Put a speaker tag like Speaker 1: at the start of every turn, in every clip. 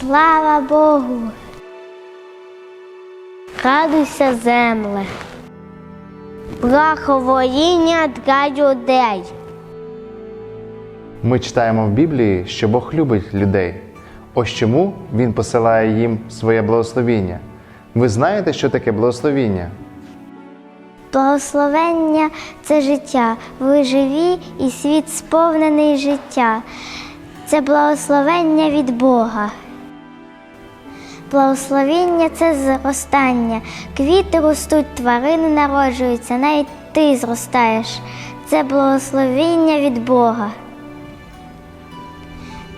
Speaker 1: Слава Богу. Радуйся, земле. Благовоління для людей.
Speaker 2: Ми читаємо в Біблії, що Бог любить людей. Ось чому Він посилає їм своє благословіння. Ви знаєте, що таке благословіння?
Speaker 1: Благословення це життя. Ви живі і світ сповнений життя. Це благословення від Бога. Благословіння це зростання. Квіти ростуть, тварини народжуються, навіть ти зростаєш. Це благословіння від Бога.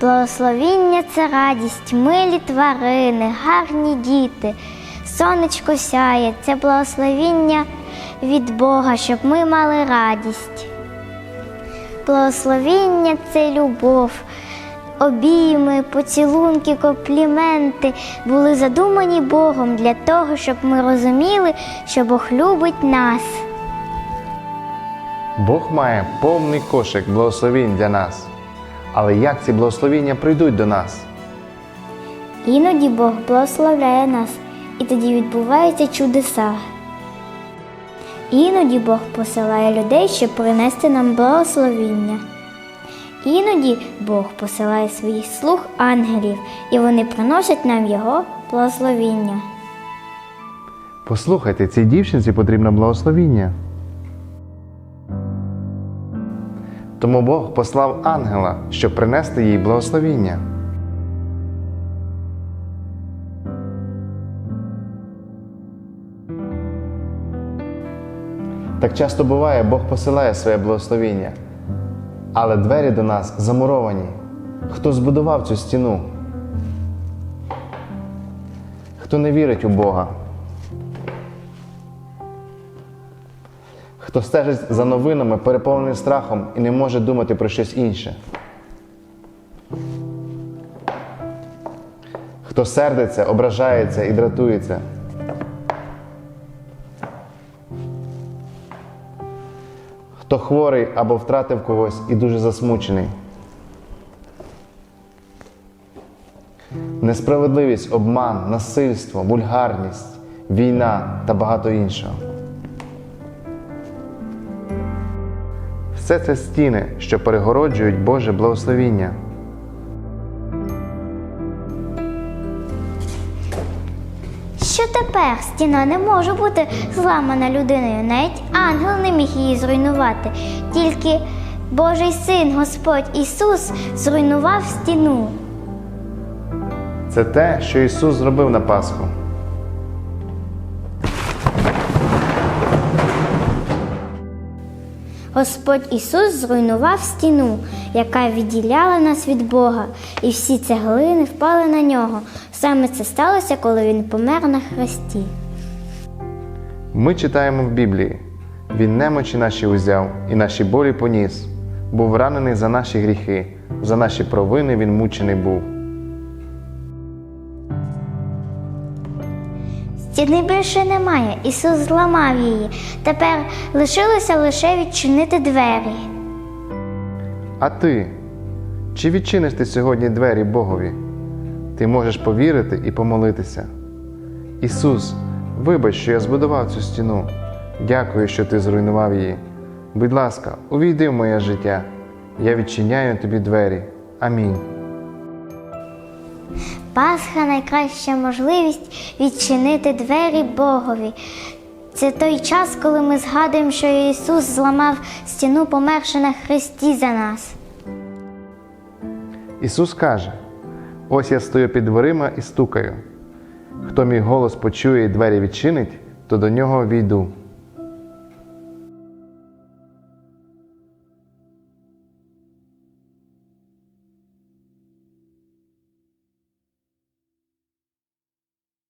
Speaker 1: Благословіння це радість, милі тварини, гарні діти. Сонечко сяє, це благословіння від Бога, щоб ми мали радість. Благословіння це любов, обійми, поцілунки, компліменти були задумані Богом для того, щоб ми розуміли, що Бог любить нас.
Speaker 2: Бог має повний кошик благословінь для нас. Але як ці благословіння прийдуть до нас?
Speaker 1: Іноді Бог благословляє нас, і тоді відбуваються чудеса. Іноді Бог посилає людей, щоб принести нам благословіння. Іноді Бог посилає своїх слуг ангелів, і вони приносять нам Його благословіння.
Speaker 2: Послухайте, цій дівчинці потрібно благословіння. Тому Бог послав ангела, щоб принести їй благословіння. Так часто буває, Бог посилає своє благословіння, але двері до нас замуровані. Хто збудував цю стіну? Хто не вірить у Бога? Хто стежить за новинами, переповнений страхом і не може думати про щось інше. Хто сердиться, ображається і дратується. Хто хворий або втратив когось і дуже засмучений. Несправедливість, обман, насильство, вульгарність, війна та багато іншого. Все це стіни, що перегороджують Боже благословіння.
Speaker 1: Тепер стіна не може бути зламана людиною, навіть ангел не міг її зруйнувати. Тільки Божий син, Господь Ісус, зруйнував стіну.
Speaker 2: Це те, що Ісус зробив на Пасху.
Speaker 1: Господь Ісус зруйнував стіну, яка відділяла нас від Бога, і всі цеглини впали на нього. Саме це сталося, коли він помер на хресті.
Speaker 2: Ми читаємо в Біблії. Він немочі наші узяв і наші болі поніс. Був ранений за наші гріхи, за наші провини він мучений був.
Speaker 1: Стіни більше немає. Ісус зламав її. Тепер лишилося лише відчинити двері.
Speaker 2: А ти? Чи відчиниш ти сьогодні двері Богові? Ти можеш повірити і помолитися. Ісус, вибач, що я збудував цю стіну. Дякую, що ти зруйнував її. Будь ласка, увійди в моє життя. Я відчиняю тобі двері. Амінь.
Speaker 1: Пасха найкраща можливість відчинити двері Богові. Це той час, коли ми згадуємо, що Ісус зламав стіну, померши на хресті за нас.
Speaker 2: Ісус каже: Ось я стою під дверима і стукаю. Хто мій голос почує і двері відчинить, то до нього війду.